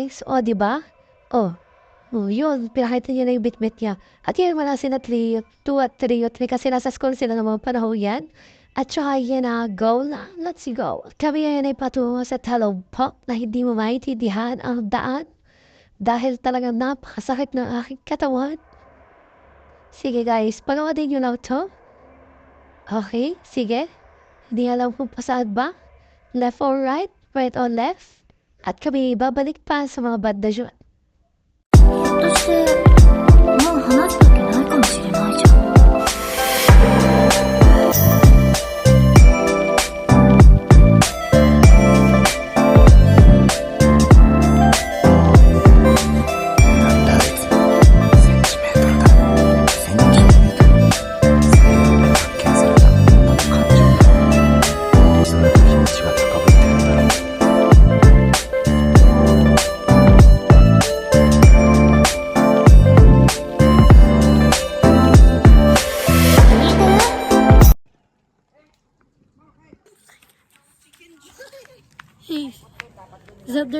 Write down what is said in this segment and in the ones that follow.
guys. O, di ba? O. Oh, yun. Pinakita niya na yung bitbit niya. At yan, wala sila 3, 2 at 3 at 3 kasi nasa school sila naman panahon yan. At saka yan na, go na. Let's go. Kami yan ay patungo sa Hello Pop na hindi mo maintindihan ang daan. Dahil talagang napakasakit ng aking katawan. Sige guys, panoodin nyo lang to. Okay, sige. Hindi alam kung pa ba. Left or right, right or left. At kami babalik pa sa mga banda dyan.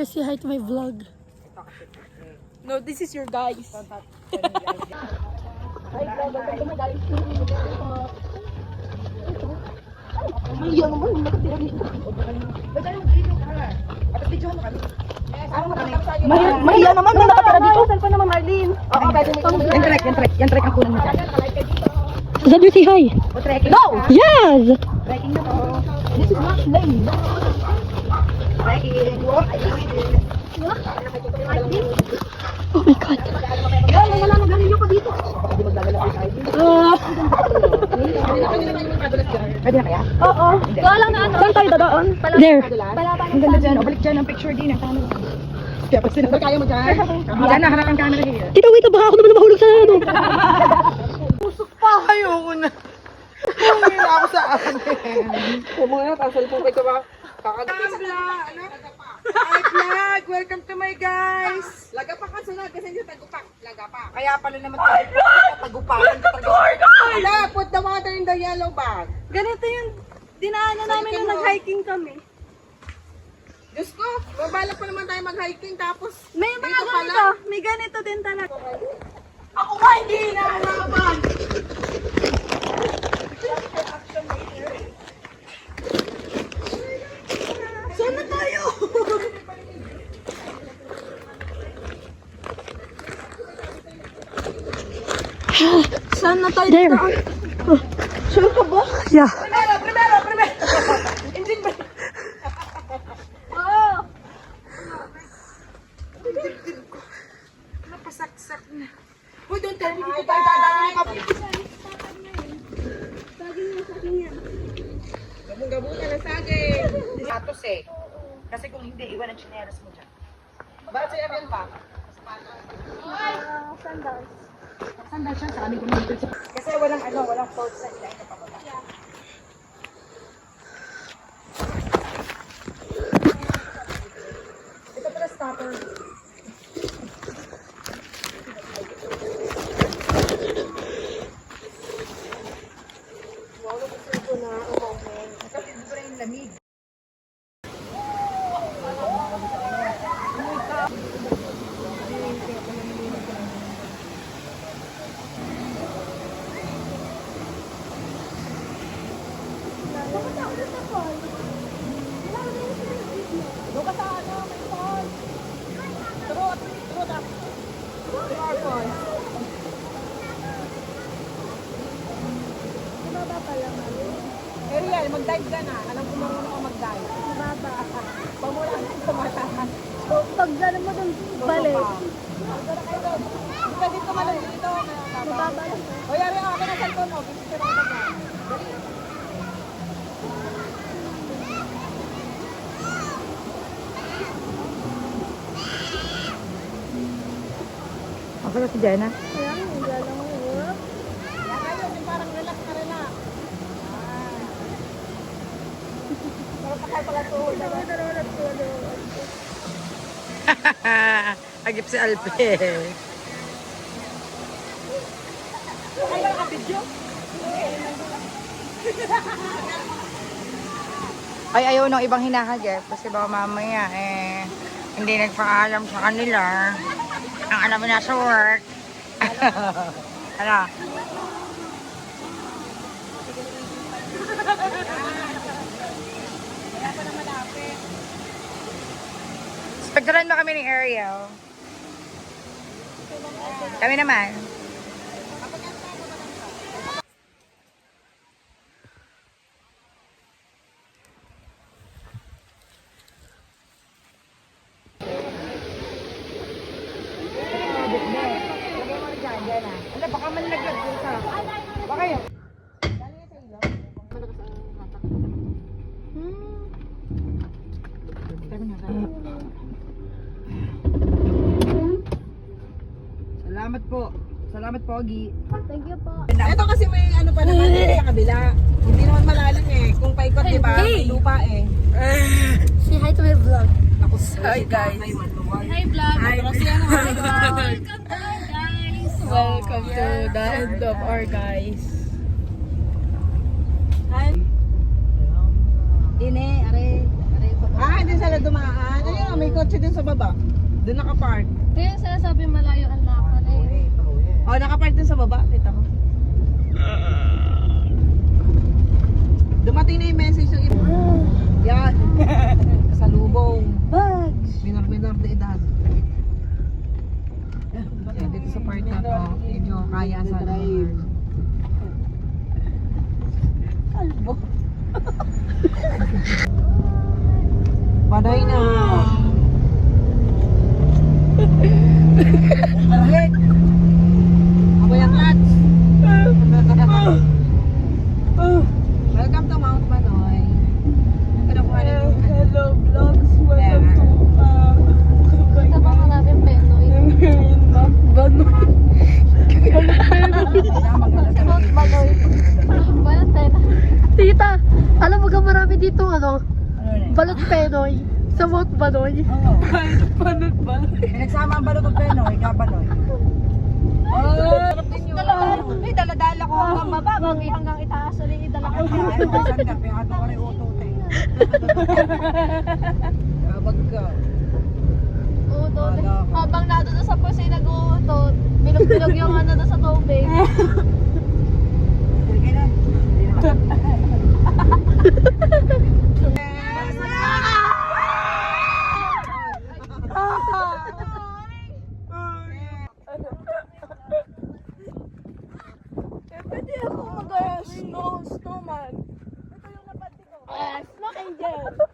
Zelda, say hi to my vlog. No, this is your guys. Mahiya naman, may nakatara dito. Cellphone naman, Marlene. Oo, pwede mo. Yan trek, yan trek. Yan trek ang kunan mo dyan. Zelda, say hi. O trekking. Go! Yes! Trekking na to. This is not lane. Oh my God. Wala. Ah, Pwede na kaya? oo. Wala na ano. Saan tayo dadaan? There. Ang ganda dyan. O, balik dyan ang picture din. Ang camera. Kaya pag sinabi, kaya mo dyan. Dyan na, harap ang camera here. Tito, wait, baka ako naman mahulog sa ano. Ayoko na. Umuwi na ako sa akin. Kumuha na, tapos cellphone kayo ba? Hi vlog! Welcome to my guys! Lagapak ka sunod kasi hindi tagupak. Lagapak. Kaya pala naman tagupak. Tagupakan ka tagupak. Ala, put the water in the yellow bag. Ganito yung dinaanan namin nung nag-hiking kami. Diyos ko, babalak pa naman tayo mag-hiking tapos May mga dito pala. ganito, may ganito din talaga. Ako nga hindi! Saan Saan na tayo There. daan? Yeah. Primero, primero, primero! Engine ba? Oo. Napasaksak na. Uy, doon tayo, dito tayo dadaan na Gabong-gabong ka na saging. Satos eh. Kasi kung hindi, iwan ang chinelas mo dyan. Bakit sa'yo yan pa? Ah, sandals. Sandal siya sa aming community. Kasi walang ano, walang fault sa ilahin na pababa. Ito pala stopper. Wow, gusto ko na umawin. Kasi dito na yung lamig. Ariel, mag-dive ka na. Alam ko marunong ka mag-dive. Baba. Pamula ka sa mata. So, pag gano'n mo dun, balik. Pwede tumalon dito. Mababa lang. O yari ako ang cellphone mo. Pipicture ako na. Dali. Okay ba si Jenna? Kaya, hindi alam mo yun. Ayun, yung parang relax na relax. Agip si Alpe. Ay, ayaw ng ibang hinahagip kasi baka mamaya eh Hindi nagpaalam sa kanila. Ang alam mo nasa work. Ano? Pagtulan mo kami ni Ariel. Kami naman. Ano, baka manlaglag dun sa... Baka yun. Salamat po. Salamat po, Gi. Thank you po. Ito kasi may ano pa naman dito sa kabila. Hindi naman malalim eh. Kung paikot, di ba? Lupa eh. Say hi to my vlog. Ako Hi guys. Hi vlog. Hi. Hi Welcome to guys. Welcome to the end of our guys. Dine, are, are, Ah, hindi sila dumaan. Ayun, may kotse din sa baba. Doon nakapark. Ito yung sinasabi malayo ang lakad eh. Oh, nakapark din sa baba. Kita ko. Dumating na yung message ng iba. Yan. Kasalubong. Bags. Minor-minor de edad. Yan, dito sa part na to, medyo kaya sa drive. Paday na. Alright. Ako yung nuts. Welcome to Mount Manoy. Kinukuha rin yung hello vlogs, welcome to, Ito ba maraming penoy? Mount Baloy. Balot pena. Tita, alam mo ka marami dito ano? Balot penoy. Sa Mount Baloy. Pinagsama ang balot ng peno, ikabaloy. May daladala ko hanggang baba, hanggang hanggang itaas ulit idala ko. Ka saan ka? Pihato ka rin uto tayo. Kabag ka. Utot. Habang nado sa pusi nag-uutot, bilog-bilog yung ano sa tubig. Sige na. Pwede ako mag-snow, snowman. Smoke angel.